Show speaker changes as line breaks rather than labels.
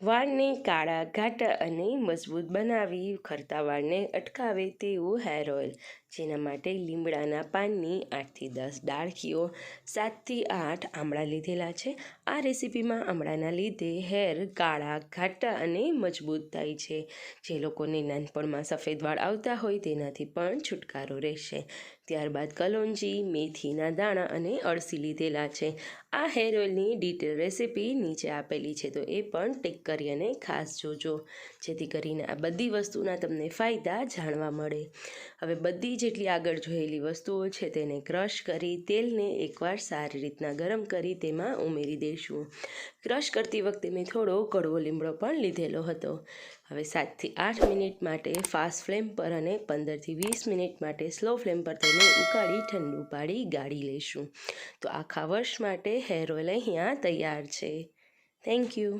વાળને કાળા ઘાટા અને મજબૂત બનાવી ખરતા વાળને અટકાવે તેવું હેર ઓઇલ. જેના માટે લીમડાના પાનની આઠથી દસ ડાળખીઓ સાતથી આઠ આમળા લીધેલા છે. આ રેસીપીમાં આમળાના લીધે હેર કાળા, ઘાટા અને મજબૂત થાય છે. જે લોકોને નાનપણમાં સફેદ વાળ આવતા હોય તેનાથી પણ છુટકારો રહેશે. ત્યારબાદ કલોંજી, મેથીના દાણા અને અળસી લીધેલા છે. આ હેર ઓઇલની ડિટેલ રેસીપી નીચે આપેલી છે, તો એ પણ ટેક કરી અને ખાસ જોજો. જેથી કરીને આ બધી વસ્તુના તમને ફાયદા જાણવા મળે. હવે બધી જેટલી આગળ જોયેલી વસ્તુઓ છે તેને ક્રશ કરી તેલને એકવાર સારી રીતના ગરમ કરી તેમાં ઉમેરી દઈશું ક્રશ કરતી વખતે મેં થોડો કડવો લીમડો પણ લીધેલો હતો. હવે સાતથી આઠ મિનિટ માટે ફાસ્ટ ફ્લેમ પર અને પંદરથી વીસ મિનિટ માટે સ્લો ફ્લેમ પર તેને ઉકાળી ઠંડુ પાડી ગાળી લઈશું તો આખા વર્ષ માટે હેર ઓઇલ અહીંયા તૈયાર છે. Thank you.